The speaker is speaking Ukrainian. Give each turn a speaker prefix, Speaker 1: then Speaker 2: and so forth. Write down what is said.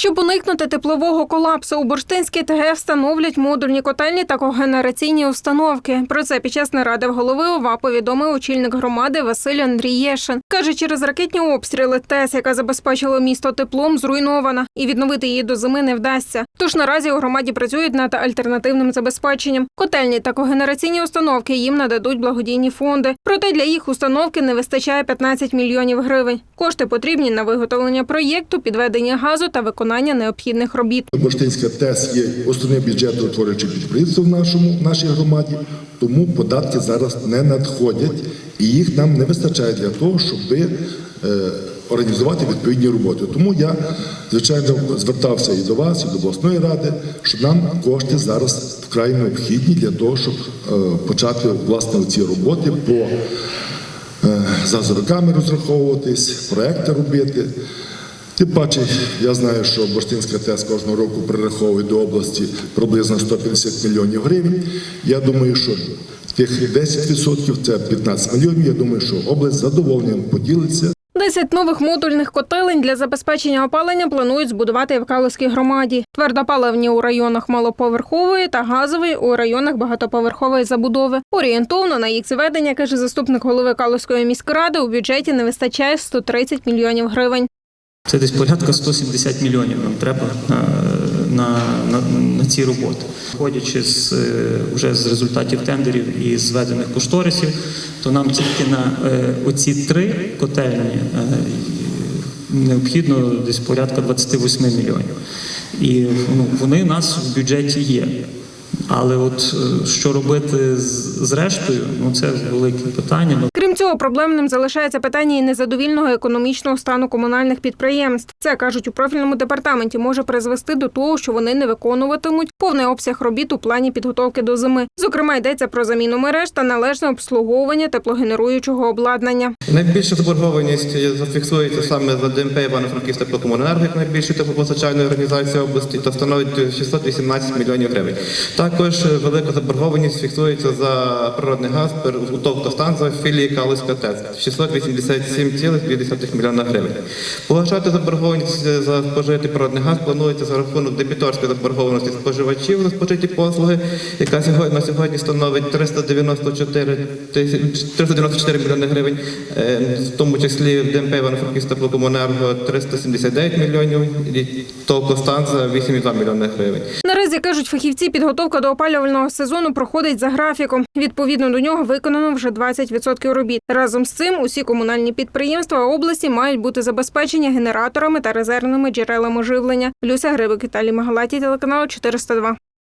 Speaker 1: Щоб уникнути теплового колапсу, у Бурштинській ТГ встановлять модульні котельні та когенераційні установки. Про це під час наради в голови ОВА повідомив очільник громади Василь Андрій Єшин. Каже, через ракетні обстріли ТЕС, яка забезпечила місто теплом, зруйнована, і відновити її до зими не вдасться. Тож наразі у громаді працюють над альтернативним забезпеченням. Котельні та когенераційні установки їм нададуть благодійні фонди. Проте для їх установки не вистачає 15 мільйонів гривень. Кошти потрібні на виготовлення проєкту, підведення газу та виконання необхідних робіт.
Speaker 2: Бурштинська ТЕС є основним бюджетоутворюючим підприємством в нашому в нашій громаді, тому податки зараз не надходять, і їх нам не вистачає для того, щоб е, організувати відповідні роботи. Тому я звичайно звертався і до вас, і до обласної ради, що нам кошти зараз вкрай необхідні для того, щоб е, почати власне ці роботи по е, за зроками розраховуватись, проекти робити. Тим паче, я знаю, що Бурштинська ТЕС кожного року прираховує до області приблизно 150 мільйонів гривень. Я думаю, що тих 10% це 15 мільйонів. Я думаю, що область з задоволенням поділиться.
Speaker 1: Десять нових модульних котелень для забезпечення опалення планують збудувати в Калузькій громаді. Твердопаливні у районах малоповерхової та газової у районах багатоповерхової забудови. Орієнтовно на їх зведення, каже заступник голови Калузької міськради, у бюджеті не вистачає 130 мільйонів гривень.
Speaker 3: Це десь порядка 170 мільйонів нам треба на, на, на, ці роботи. Виходячи з, е, вже з результатів тендерів і зведених кошторисів, то нам тільки на е, оці три котельні е, необхідно десь порядка 28 мільйонів. І ну, вони у нас в бюджеті є. Але от е, що робити з, з рештою, ну це велике питання. Ну,
Speaker 1: Крім цього, проблемним залишається питання і незадовільного економічного стану комунальних підприємств. Це кажуть у профільному департаменті, може призвести до того, що вони не виконуватимуть повний обсяг робіт у плані підготовки до зими. Зокрема, йдеться про заміну мереж та належне обслуговування теплогенеруючого обладнання.
Speaker 4: Найбільша заборгованість зафіксується саме за ДМП Івано-Франківська теплокомуненерго, як найбільшої теплопостачальної організації області, та становить 618 мільйонів гривень. Також велика заборгованість фіксується за природний газ УТОВ «Автостанція» в філії Калузька ТЕЦ 687,2 мільйона гривень. Погашати заборгованість за спожитий природний газ планується за рахунок дебіторської заборгованості споживачів за спожиті послуги, яка на сьогодні становить 394 394 мільйони гривень, е, в тому числі в ДМП Івано-Франківська теплокомуненерго 379 мільйонів, і ТОВ «Констанца» 8,2 мільйони гривень.
Speaker 1: Наразі кажуть фахівці, підготовка до опалювального сезону проходить за графіком. Відповідно до нього виконано вже 20% робіт. Разом з цим усі комунальні підприємства області мають бути забезпечені генераторами та резервними джерелами живлення. Люся Грибик, Віталій Магалаті, телеканал 402.